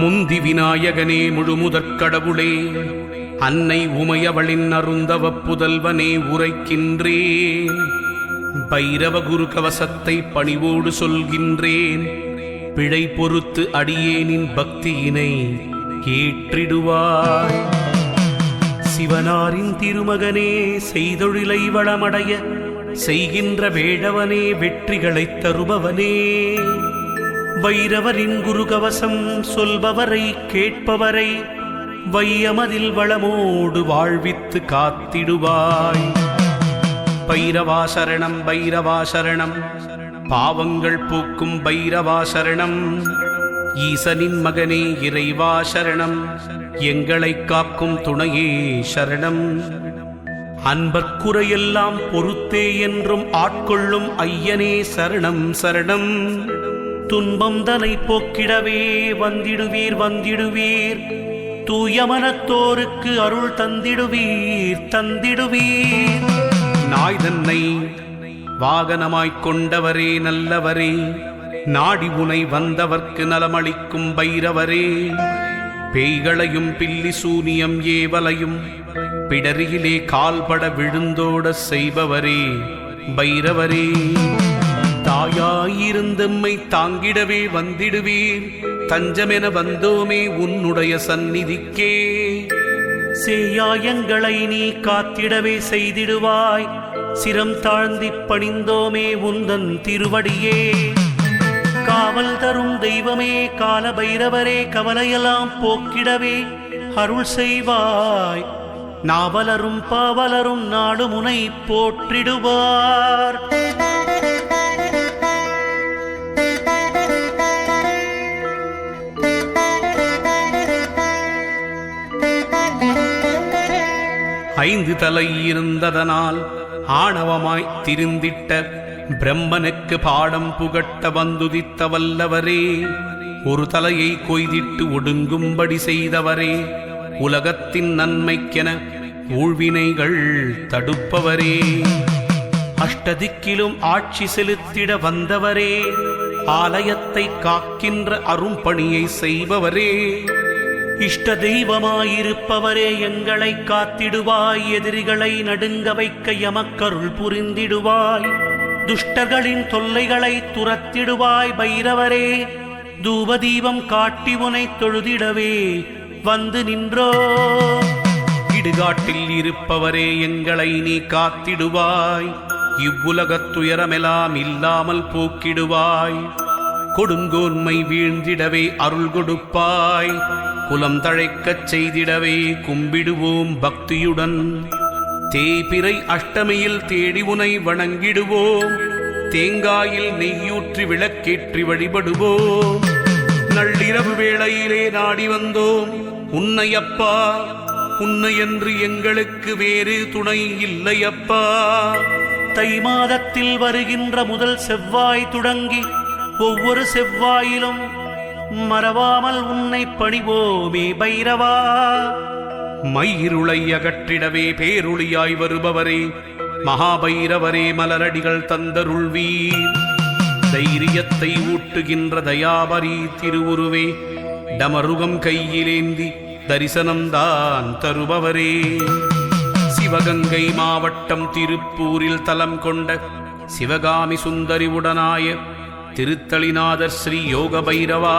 முந்தி விநாயகனே முழுமுதற்கடவுளே அன்னை உமையவளின் அருந்தவ புதல்வனே உரைக்கின்றேன் பைரவ குரு கவசத்தை பணிவோடு சொல்கின்றேன் பிழை பொறுத்து அடியேனின் பக்தியினை ஏற்றிடுவாய். சிவனாரின் திருமகனே செய்தொழிலை வளமடைய செய்கின்ற வேடவனே வெற்றிகளைத் தருபவனே. வைரவரின் குருகவசம் சொல்பவரை கேட்பவரை வையமதில் வளமோடு வாழ்வித்து காத்திடுவாய். பைரவா சரணம் பைரவா சரணம் பாவங்கள் பூக்கும் பைரவா சரணம் ஈசனின் மகனே இறைவா சரணம் எங்களை காக்கும் துணையே சரணம். அன்பற்குறையெல்லாம் பொறுத்தே என்றும் ஆட்கொள்ளும் ஐயனே சரணம் சரணம். துன்பம் தலை போக்கிடவே வந்திடுவீர் வந்திடுவீர். தூயமனத்தோருக்கு அருள் தந்திடுவீர் தந்திடுவீர். நாய் தன்னை வாகனமாய்க் கொண்டவரே நல்லவரே. நாடி உனை வந்தவர்க்கு நலமளிக்கும் பைரவரே. பேய்களையும் பில்லி சூனியம் ஏவலையும் பிடரியிலே கால்பட விழுந்தோட செய்பவரே பைரவரே. தாயாயிருந்தம்மை தாங்கிடவே வந்திடுவீர். தஞ்சமென வந்தோமே உன்னுடைய சந்நிதிக்கே. செய்யாயங்களை நீ காத்திடவே செய்திடுவாய். சிரம் தாழ்ந்திப் பணிந்தோமே உந்தன் திருவடியே. காவல் தரும் தெய்வமே கால பைரவரே கவலையெல்லாம் போக்கிடவே அருள் செய்வாய். நாவலரும் பாவலரும் நாடு முனை போற்றிடுவார். ஐந்து தலை இருந்ததனால் ஆணவமாய் திருந்திட்ட பிரம்மனுக்கு பாடம் புகட்ட வந்துதித்த வல்லவரே ஒரு தலையை கொய்திட்டு ஒடுங்கும்படி செய்தவரே உலகத்தின் நன்மைக்கென ஊழ்வினைகள் தடுப்பவரே. அஷ்டதிக்கிலும் ஆட்சி செலுத்திட வந்தவரே ஆலயத்தை காக்கின்ற அரும்பணியை செய்பவரே. இஷ்ட தெய்வமாயிருப்பவரே எங்களை காத்திடுவாய் எதிரிகளை நடுங்க வைக்க எமக்கருள் புரிந்திடுவாய். துஷ்டர்களின் தொல்லைகளை துரத்திடுவாய் பைரவரே தூபதீபம் காட்டி உனை தொழுதிடவே வந்து நின்றோ. இடுகாட்டில் இருப்பவரே எங்களை நீ காத்திடுவாய். இவ்வுலகத் துயரமெல்லாம் இல்லாமல் போக்கிடுவாய். கொடுங்கோன்மை வீழ்ந்திடவே அருள் கொடுப்பாய். குலம் தழைக்கச் செய்திடவே கும்பிடுவோம் பக்தியுடன். தேய்பிறை அஷ்டமியில் தேடி உனை வணங்கிடுவோம். தேங்காயில் நெய்யூற்றி விளக்கேற்றி வழிபடுவோம். நள்ளிரவு வேளையிலே நாடி வந்தோம். உன்னையப்பா உன்னை என்று எங்களுக்கு வேறு துணை இல்லையப்பா. தை மாதத்தில் வருகின்ற முதல் செவ்வாய் தொடங்கி ஒவ்வொரு செவ்வாயிலும் மறவாமல் உன்னை பணிவோமே பைரவா. மயிருளை அகற்றிடவே பேருளியாய் வருபவரே மகாபைரவரே மலரடிகள் தந்தருள்வீர் தைரியத்தை ஊட்டுகின்ற தயாபரி திருவுருவே டமருகம் கையிலேந்தி தரிசனம்தான் தருபவரே. சிவகங்கை மாவட்டம் திருப்பூரில் தலம் கொண்ட சிவகாமி சுந்தரி உடனாய திருத்தளிநாதர் ஸ்ரீ யோக பைரவா